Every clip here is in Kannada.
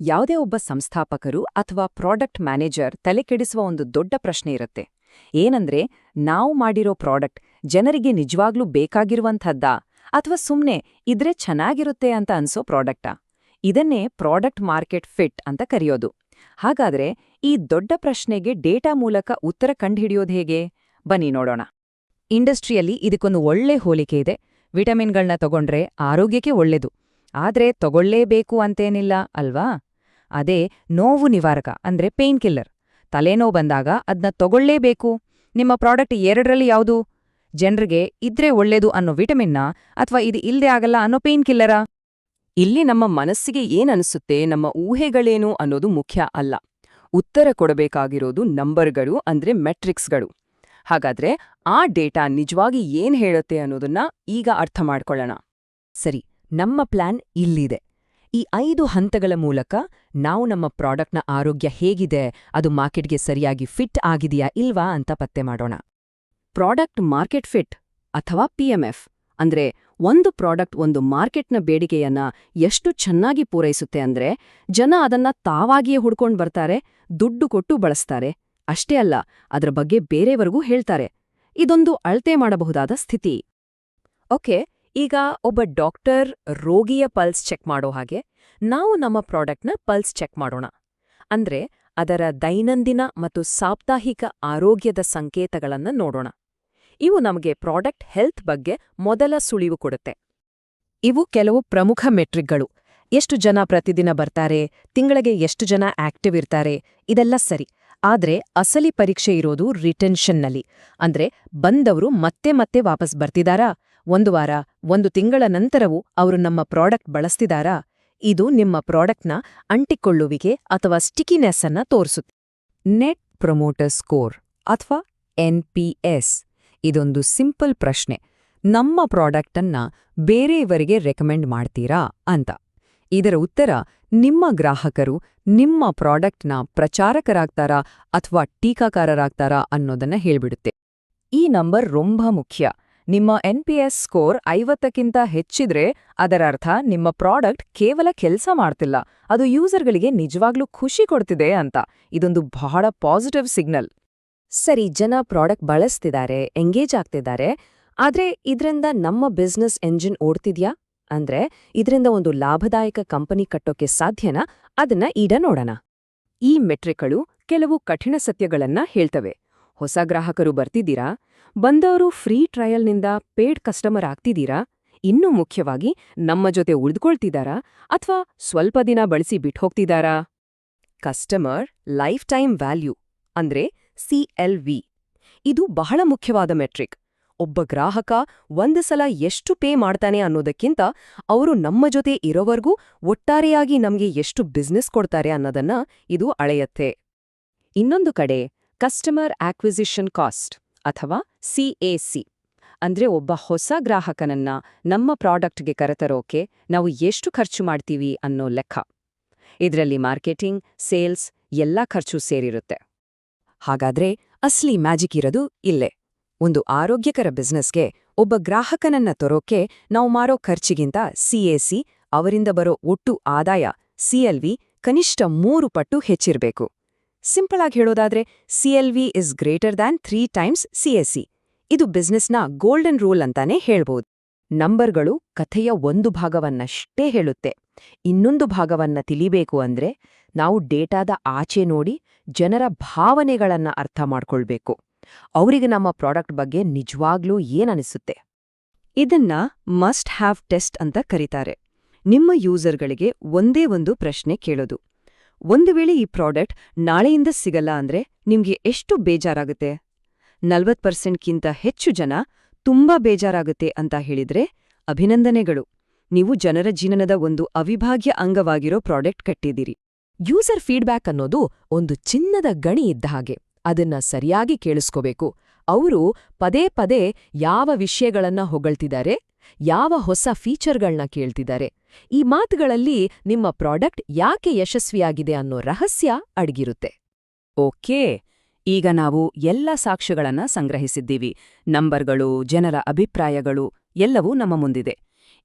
ಯಾವುದೇ ಒಬ್ಬ ಸಂಸ್ಥಾಪಕರು ಅಥವಾ ಪ್ರಾಡಕ್ಟ್ ಮ್ಯಾನೇಜರ್ ತಲೆಕೆಡಿಸುವ ಒಂದು ದೊಡ್ಡ ಪ್ರಶ್ನೆ ಇರುತ್ತೆ. ಏನಂದ್ರೆ, ನಾವು ಮಾಡಿರೋ ಪ್ರಾಡಕ್ಟ್ ಜನರಿಗೆ ನಿಜವಾಗ್ಲೂ ಬೇಕಾಗಿರುವಂಥದ್ದಾ? ಅಥವಾ ಸುಮ್ನೆ ಇದ್ರೆ ಚೆನ್ನಾಗಿರುತ್ತೆ ಅಂತ ಅನ್ಸೋ ಪ್ರಾಡಕ್ಟಾ? ಇದನ್ನೇ ಪ್ರಾಡಕ್ಟ್ ಮಾರ್ಕೆಟ್ ಫಿಟ್ ಅಂತ ಕರೆಯೋದು. ಹಾಗಾದ್ರೆ ಈ ದೊಡ್ಡ ಪ್ರಶ್ನೆಗೆ ಡೇಟಾ ಮೂಲಕ ಉತ್ತರ ಕಂಡುಹಿಡಿಯೋದು ಹೇಗೆ? ಬನ್ನಿ ನೋಡೋಣ. ಇಂಡಸ್ಟ್ರಿಯಲ್ಲಿ ಇದಕ್ಕೊಂದು ಒಳ್ಳೆ ಹೋಲಿಕೆ ಇದೆ. ವಿಟಮಿನ್ಗಳನ್ನ ತಗೊಂಡ್ರೆ ಆರೋಗ್ಯಕ್ಕೆ ಒಳ್ಳೆದು. ಆದ್ರೆ ತಗೊಳ್ಳೇಬೇಕು ಅಂತೇನಿಲ್ಲ, ಅಲ್ವಾ? ಅದೇ ನೋವು ನಿವಾರಕ, ಅಂದ್ರೆ ಪೇನ್ ಕಿಲ್ಲರ್ ತಲೆನೋವು ಬಂದಾಗ ಅದನ್ನ ತಗೊಳ್ಳೇಬೇಕು. ನಿಮ್ಮ ಪ್ರಾಡಕ್ಟ್ ಎರಡರಲ್ಲಿ ಯಾವುದು? ಜನರಿಗೆ ಇದ್ರೆ ಒಳ್ಳೇದು ಅನ್ನೋ ವಿಟಮಿನ್ನ ಅಥವಾ ಇದು ಇಲ್ಲದೆ ಆಗಲ್ಲ ಅನ್ನೋ ಪೇನ್ ಕಿಲ್ಲರ ಇಲ್ಲಿ ನಮ್ಮ ಮನಸ್ಸಿಗೆ ಏನನಿಸುತ್ತೆ ನಮ್ಮ ಊಹೆಗಳೇನು ಅನ್ನೋದು ಮುಖ್ಯ ಅಲ್ಲ. ಉತ್ತರ ಕೊಡಬೇಕಾಗಿರೋದು ನಂಬರ್ಗಳು ಅಂದ್ರೆ ಮೆಟ್ರಿಕ್ಸ್ಗಳು ಹಾಗಾದ್ರೆ ಆ ಡೇಟಾ ನಿಜವಾಗಿ ಏನ್ ಹೇಳುತ್ತೆ ಅನ್ನೋದನ್ನ ಈಗ ಅರ್ಥ ಮಾಡ್ಕೊಳ್ಳೋಣ. ಸರಿ, ನಮ್ಮ ಪ್ಲಾನ್ ಇಲ್ಲಿದೆ. ಈ ಐದು ಹಂತಗಳ ಮೂಲಕ ನಾವು ನಮ್ಮ ಪ್ರಾಡಕ್ಟ್ನ ಆರೋಗ್ಯ ಹೇಗಿದೆ, ಅದು ಮಾರ್ಕೆಟ್ಗೆ ಸರಿಯಾಗಿ ಫಿಟ್ ಆಗಿದೆಯಾ ಇಲ್ವಾ ಅಂತ ಪತ್ತೆ ಮಾಡೋಣ. ಪ್ರಾಡಕ್ಟ್ ಮಾರ್ಕೆಟ್ ಫಿಟ್ ಅಥವಾ ಪಿಎಂಎಫ್ ಅಂದ್ರೆ ಒಂದು ಪ್ರಾಡಕ್ಟ್ ಒಂದು ಮಾರ್ಕೆಟ್ನ ಬೇಡಿಕೆಯನ್ನ ಎಷ್ಟು ಚೆನ್ನಾಗಿ ಪೂರೈಸುತ್ತೆ ಅಂದ್ರೆ ಜನ ಅದನ್ನ ತಾವಾಗಿಯೇ ಹುಡ್ಕೊಂಡು ಬರ್ತಾರೆ, ದುಡ್ಡು ಕೊಟ್ಟು ಬಳಸ್ತಾರೆ. ಅಷ್ಟೇ ಅಲ್ಲ, ಅದರ ಬಗ್ಗೆ ಬೇರೆಯವರಿಗೂ ಹೇಳ್ತಾರೆ. ಇದೊಂದು ಅಳತೆ ಮಾಡಬಹುದಾದ ಸ್ಥಿತಿ. ಓಕೆ ಈಗ ಒಬ್ಬ ಡಾಕ್ಟರ್ ರೋಗಿಯ ಪಲ್ಸ್ ಚೆಕ್ ಮಾಡೋ ಹಾಗೆ ನಾವು ನಮ್ಮ ಪ್ರಾಡಕ್ಟ್ನ ಪಲ್ಸ್ ಚೆಕ್ ಮಾಡೋಣ. ಅಂದ್ರೆ ಅದರ ದೈನಂದಿನ ಮತ್ತು ಸಾಪ್ತಾಹಿಕ ಆರೋಗ್ಯದ ಸಂಕೇತಗಳನ್ನು ನೋಡೋಣ. ಇವು ನಮಗೆ ಪ್ರಾಡಕ್ಟ್ ಹೆಲ್ತ್ ಬಗ್ಗೆ ಮೊದಲ ಸುಳಿವು ಕೊಡುತ್ತೆ. ಇವು ಕೆಲವು ಪ್ರಮುಖ ಮೆಟ್ರಿಕ್ಗಳು. ಎಷ್ಟು ಜನ ಪ್ರತಿದಿನ ಬರ್ತಾರೆ, ತಿಂಗಳಿಗೆ ಎಷ್ಟು ಜನ ಆಕ್ಟಿವ್ ಇರ್ತಾರೆ, ಇದೆಲ್ಲ ಸರಿ. ಆದ್ರೆ ಅಸಲಿ ಪರೀಕ್ಷೆ ಇರೋದು ರಿಟೆನ್ಷನ್ನಲ್ಲಿ. ಅಂದ್ರೆ ಬಂದವರು ಮತ್ತೆ ಮತ್ತೆ ವಾಪಸ್ ಬರ್ತಿದಾರಾ? ಒಂದು ವಾರ, ಒಂದು ತಿಂಗಳ ನಂತರವೂ ಅವರು ನಮ್ಮ ಪ್ರಾಡಕ್ಟ್ ಬಳಸ್ತಿದಾರಾ? ಇದು ನಿಮ್ಮ ಪ್ರಾಡಕ್ಟ್ನ ಅಂಟಿಕೊಳ್ಳುವಿಕೆ ಅಥವಾ ಸ್ಟಿಕಿನೆಸ್ ಅನ್ನ ತೋರಿಸುತ್ತೆ. ನೆಟ್ ಪ್ರೊಮೋಟರ್ ಸ್ಕೋರ್ ಅಥವಾ ಎನ್ಪಿಎಸ್ ಇದೊಂದು ಸಿಂಪಲ್ ಪ್ರಶ್ನೆ. ನಮ್ಮ ಪ್ರಾಡಕ್ಟನ್ನ ಬೇರೆಯವರಿಗೆ ರೆಕಮೆಂಡ್ ಮಾಡ್ತೀರಾ ಅಂತ. ಇದರ ಉತ್ತರ, ನಿಮ್ಮ ಗ್ರಾಹಕರು ನಿಮ್ಮ ಪ್ರಾಡಕ್ಟ್ನ ಪ್ರಚಾರಕರಾಗ್ತಾರಾ ಅಥವಾ ಟೀಕಾಕಾರರಾಗ್ತಾರಾ ಅನ್ನೋದನ್ನ ಹೇಳ್ಬಿಡುತ್ತೆ. ಈ ನಂಬರ್ ರೊಂಬ ಮುಖ್ಯ. ನಿಮ್ಮ ಎನ್ಪಿಎಸ್ ಸ್ಕೋರ್ ಐವತ್ತಕ್ಕಿಂತ ಹೆಚ್ಚಿದ್ರೆ ಅದರರ್ಥ ನಿಮ್ಮ ಪ್ರಾಡಕ್ಟ್ ಕೇವಲ ಕೆಲಸ ಮಾಡ್ತಿಲ್ಲ. ಅದು ಯೂಸರ್ಗಳಿಗೆ ನಿಜವಾಗ್ಲೂ ಖುಷಿ ಕೊಡ್ತಿದೆ ಅಂತ. ಇದೊಂದು ಬಹಳ ಪಾಸಿಟಿವ್ ಸಿಗ್ನಲ್ ಸರಿ, ಜನ ಪ್ರಾಡಕ್ಟ್ ಬಳಸ್ತಿದ್ದಾರೆ ಎಂಗೇಜ್ ಆಗ್ತಿದ್ದಾರೆ ಆದ್ರೆ ಇದ್ರಿಂದ ನಮ್ಮ ಬಿಸ್ನೆಸ್ ಎಂಜಿನ್ ಓಡ್ತಿದ್ಯಾ? ಅಂದ್ರೆ ಇದರಿಂದ ಒಂದು ಲಾಭದಾಯಕ ಕಂಪನಿ ಕಟ್ಟೋಕೆ ಸಾಧ್ಯನಾ? ಅದನ್ನ ಈಡ ನೋಡೋಣ. ಈ ಮೆಟ್ರಿಕ್ಗಳು ಕೆಲವು ಕಠಿಣ ಸತ್ಯಗಳನ್ನ ಹೇಳ್ತವೆ. ಹೊಸ ಗ್ರಾಹಕರು ಬರ್ತಿದ್ದೀರಾ? ಬಂದವರು ಫ್ರೀ ಟ್ರಯಲ್ನಿಂದ ಪೇಡ್ ಕಸ್ಟಮರ್ ಆಗ್ತಿದ್ದೀರಾ? ಇನ್ನೂ ಮುಖ್ಯವಾಗಿ ನಮ್ಮ ಜೊತೆ ಉಳಿದುಕೊಳ್ತಿದ್ದಾರಾ? ಅಥವಾ ಸ್ವಲ್ಪ ದಿನ ಬಳಸಿ ಬಿಟ್ಹೋಗ್ತಿದ್ದಾರಾ? ಕಸ್ಟಮರ್ ಲೈಫ್ ಟೈಮ್ ವ್ಯಾಲ್ಯೂ ಅಂದ್ರೆ ಸಿಎಲ್ವಿ ಇದು ಬಹಳ ಮುಖ್ಯವಾದ ಮೆಟ್ರಿಕ್. ಒಬ್ಬ ಗ್ರಾಹಕ ಒಂದು ಸಲ ಎಷ್ಟು ಪೇ ಮಾಡ್ತಾನೆ ಅನ್ನೋದಕ್ಕಿಂತ ಅವರು ನಮ್ಮ ಜೊತೆ ಇರೋವರೆಗೂ ಒಟ್ಟಾರೆಯಾಗಿ ನಮ್ಗೆ ಎಷ್ಟು ಬಿಸ್ನೆಸ್ ಕೊಡ್ತಾರೆ ಅನ್ನೋದನ್ನ ಇದು ಅಳೆಯತ್ತೆ. ಇನ್ನೊಂದು ಕಡೆ ಕಸ್ಟಮರ್ ಆಕ್ವಿಸಿಷನ್ ಕಾಸ್ಟ್ ಅಥವಾ ಸಿ ಅಂದ್ರೆ ಒಬ್ಬ ಹೊಸ ಗ್ರಾಹಕನನ್ನ ನಮ್ಮ ಪ್ರಾಡಕ್ಟ್ಗೆ ಕರೆತರೋಕೆ ನಾವು ಎಷ್ಟು ಖರ್ಚು ಮಾಡ್ತೀವಿ ಅನ್ನೋ ಲೆಕ್ಕ. ಇದರಲ್ಲಿ ಮಾರ್ಕೆಟಿಂಗ್, ಸೇಲ್ಸ್ ಎಲ್ಲ ಖರ್ಚು ಸೇರಿರುತ್ತೆ. ಹಾಗಾದ್ರೆ ಅಸ್ಲಿ ಮ್ಯಾಜಿಕ್ ಇರೋದು ಇಲ್ಲೇ. ಒಂದು ಆರೋಗ್ಯಕರ ಬಿಸ್ನೆಸ್ಗೆ ಒಬ್ಬ ಗ್ರಾಹಕನನ್ನ ತರೋಕೆ ನಾವು ಮಾರೋ ಖರ್ಚಿಗಿಂತ ಸಿಎಸಿ ಅವರಿಂದ ಬರೋ ಒಟ್ಟು ಆದಾಯ ಸಿಎಲ್ವಿ ಕನಿಷ್ಠ ಮೂರು ಪಟ್ಟು ಹೆಚ್ಚಿರಬೇಕು. ಸಿಂಪಲ್ ಆಗಿ ಹೇಳೋದಾದ್ರೆ V is greater than three times C S C. ಇದು ಬಿಸ್ನೆಸ್ನ ಗೋಲ್ಡನ್ ರೂಲ್ ಅಂತಾನೆ ಹೇಳ್ಬೋದು. ನಂಬರ್ಗಳು ಕಥೆಯ ಒಂದು ಭಾಗವನ್ನಷ್ಟೇ ಹೇಳುತ್ತೆ. ಇನ್ನೊಂದು ಭಾಗವನ್ನ ತಿಳಿಬೇಕು ಅಂದ್ರೆ, ನಾವು ಡೇಟಾದ ಆಚೆ ನೋಡಿ ಜನರ ಭಾವನೆಗಳನ್ನ ಅರ್ಥ ಮಾಡ್ಕೊಳ್ಬೇಕು. ಅವರಿಗೆ ನಮ್ಮ ಪ್ರಾಡಕ್ಟ್ ಬಗ್ಗೆ ನಿಜವಾಗ್ಲೂ ಏನನಿಸುತ್ತೆ ಇದನ್ನ ಮಸ್ಟ್ ಹ್ಯಾವ್ ಟೆಸ್ಟ್ ಅಂತ ಕರೀತಾರೆ. ನಿಮ್ಮ ಯೂಸರ್ಗಳಿಗೆ ಒಂದೇ ಒಂದು ಪ್ರಶ್ನೆ ಕೇಳೋದು. ಒಂದು ವೇಳೆ ಈ ಪ್ರಾಡಕ್ಟ್ ನಾಳೆಯಿಂದ ಸಿಗಲ್ಲ ಅಂದ್ರೆ ನಿಮ್ಗೆ ಎಷ್ಟು ಬೇಜಾರಾಗುತ್ತೆ? ನಲ್ವತ್ ಪರ್ಸೆಂಟ್ಗಿಂತ ಹೆಚ್ಚು ಜನ ತುಂಬಾ ಬೇಜಾರಾಗುತ್ತೆ ಅಂತ ಹೇಳಿದ್ರೆ ಅಭಿನಂದನೆಗಳು. ನೀವು ಜನರ ಜೀವನದ ಒಂದು ಅವಿಭಾಗ್ಯ ಅಂಗವಾಗಿರೋ ಪ್ರಾಡಕ್ಟ್ ಕಟ್ಟಿದ್ದೀರಿ. ಯೂಸರ್ ಫೀಡ್ಬ್ಯಾಕ್ ಅನ್ನೋದು ಒಂದು ಚಿನ್ನದ ಗಣಿ ಇದ್ದ ಹಾಗೆ. ಅದನ್ನ ಸರಿಯಾಗಿ ಕೇಳಿಸ್ಕೋಬೇಕು. ಅವರು ಪದೇ ಪದೇ ಯಾವ ವಿಷಯಗಳನ್ನ ಹೊಗಳ್ತಿದ್ದಾರೆ? ಯಾವ ಹೊಸ ಫೀಚರ್ಗಳನ್ನ ಕೇಳ್ತಿದ್ದಾರೆ? ಈ ಮಾತುಗಳಲ್ಲಿ ನಿಮ್ಮ ಪ್ರಾಡಕ್ಟ್ ಯಾಕೆ ಯಶಸ್ವಿಯಾಗಿದೆ ಅನ್ನೋ ರಹಸ್ಯ ಅಡಗಿರುತ್ತೆ. ಓಕೆ, ಈಗ ನಾವು ಎಲ್ಲ ಸಾಕ್ಷ್ಯಗಳನ್ನ ಸಂಗ್ರಹಿಸಿದ್ದೀವಿ. ನಂಬರ್ಗಳು, ಜನರ ಅಭಿಪ್ರಾಯಗಳು, ಎಲ್ಲವೂ ನಮ್ಮ ಮುಂದಿದೆ.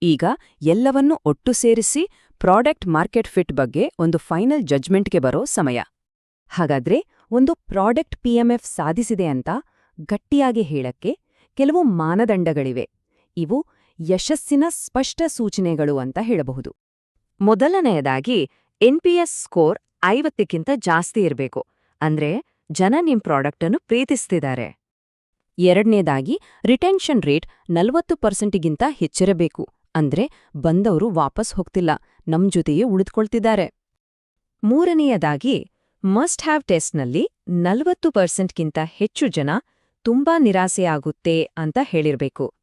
ಈಗ ಎಲ್ಲವನ್ನೂ ಒಟ್ಟು ಸೇರಿಸಿ ಪ್ರಾಡಕ್ಟ್ ಮಾರ್ಕೆಟ್ ಫಿಟ್ ಬಗ್ಗೆ ಒಂದು ಫೈನಲ್ ಜಜ್ಮೆಂಟ್ಗೆ ಬರೋ ಸಮಯ. ಹಾಗಾದ್ರೆ ಒಂದು ಪ್ರಾಡಕ್ಟ್ ಪಿಎಂಎಫ್ ಸಾಧಿಸಿದೆ ಅಂತ ಗಟ್ಟಿಯಾಗಿ ಹೇಳಕ್ಕೆ ಕೆಲವು ಮಾನದಂಡಗಳಿವೆ. ಇವು ಯಶಸ್ಸಿನ ಸ್ಪಷ್ಟ ಸೂಚನೆಗಳು ಅಂತ ಹೇಳಬಹುದು. ಮೊದಲನೆಯದಾಗಿ ಎನ್ಪಿಎಸ್ ಸ್ಕೋರ್ ಐವತ್ತಕ್ಕಿಂತ ಜಾಸ್ತಿ ಇರಬೇಕು. ಅಂದ್ರೆ, ಜನ ನಿಮ್ ಪ್ರಾಡಕ್ಟನ್ನು ಪ್ರೀತಿಸ್ತಿದ್ದಾರೆ. ಎರಡನೇದಾಗಿ ರಿಟೆನ್ಷನ್ ರೇಟ್ ನಲವತ್ತು ಪರ್ಸೆಂಟಿಗಿಂತ ಹೆಚ್ಚಿರಬೇಕು. ಅಂದ್ರೆ, ಬಂದವರು ವಾಪಸ್ ಹೋಗ್ತಿಲ್ಲ. ನಮ್ ಜೊತೆಯೇ ಉಳಿದುಕೊಳ್ತಿದ್ದಾರೆ. ಮೂರನೆಯದಾಗಿ ಮಸ್ಟ್ ಹ್ಯಾವ್ ಟೆಸ್ಟ್ನಲ್ಲಿ ನಲವತ್ತು ಪರ್ಸೆಂಟ್ಗಿಂತ ಹೆಚ್ಚು ಜನ ತುಂಬಾ ನಿರಾಸೆಯಾಗುತ್ತೆ ಅಂತ ಹೇಳಿರ್ಬೇಕು.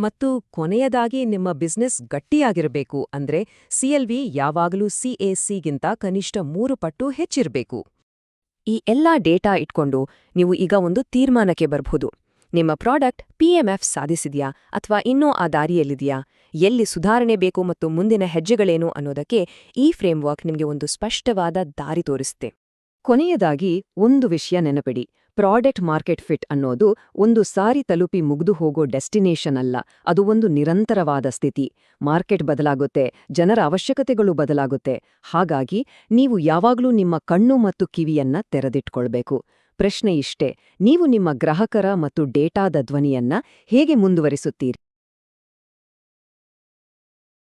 ಮತ್ತು ಕೊನೆಯದಾಗಿ ನಿಮ್ಮ ಬಿಸ್ನೆಸ್ ಗಟ್ಟಿಯಾಗಿರಬೇಕು ಅಂದ್ರೆ ಸಿಎಲ್ವಿ ಯಾವಾಗಲೂ ಸಿಎಸಿಗಿಂತ ಕನಿಷ್ಠ ಮೂರು ಪಟ್ಟು ಹೆಚ್ಚಿರಬೇಕು. ಈ ಎಲ್ಲಾ ಡೇಟಾ ಇಟ್ಕೊಂಡು ನೀವು ಈಗ ಒಂದು ತೀರ್ಮಾನಕ್ಕೆ ಬರಬಹುದು ನಿಮ್ಮ ಪ್ರಾಡಕ್ಟ್ ಪಿಎಂಎಫ್ ಸಾಧಿಸಿದೆಯಾ ಅಥವಾ ಇನ್ನೂ ಆ ದಾರಿಯಲ್ಲಿದೆಯಾ? ಎಲ್ಲಿ ಸುಧಾರಣೆ ಬೇಕು ಮತ್ತು ಮುಂದಿನ ಹೆಜ್ಜೆಗಳೇನು ಅನ್ನೋದಕ್ಕೆ ಈ ಫ್ರೇಮ್ವರ್ಕ್ ನಿಮಗೆ ಒಂದು ಸ್ಪಷ್ಟವಾದ ದಾರಿ ತೋರಿಸುತ್ತೆ. ಕೊನೆಯದಾಗಿ, ಒಂದು ವಿಷಯ ನೆನಪಿಡಿ. ಪ್ರಾಡಕ್ಟ್ ಮಾರ್ಕೆಟ್ ಫಿಟ್ ಅನ್ನೋದು ಒಂದು ಸಾರಿ ತಲುಪಿ ಮುಗ್ದು ಹೋಗೋ ಡೆಸ್ಟಿನೇಷನ್ ಅಲ್ಲ. ಅದು ಒಂದು ನಿರಂತರವಾದ ಸ್ಥಿತಿ. ಮಾರ್ಕೆಟ್ ಬದಲಾಗುತ್ತೆ, ಜನರ ಅವಶ್ಯಕತೆಗಳು ಬದಲಾಗುತ್ತೆ. ಹಾಗಾಗಿ, ನೀವು ಯಾವಾಗಲೂ ನಿಮ್ಮ ಕಣ್ಣು ಮತ್ತು ಕಿವಿಯನ್ನ ತೆರೆದಿಟ್ಕೊಳ್ಬೇಕು. ಪ್ರಶ್ನೆ ಇಷ್ಟೇ, ನೀವು ನಿಮ್ಮ ಗ್ರಾಹಕರ ಮತ್ತು ಡೇಟಾದ ಧ್ವನಿಯನ್ನ ಹೇಗೆ ಮುಂದುವರಿಸುತ್ತೀರಿ?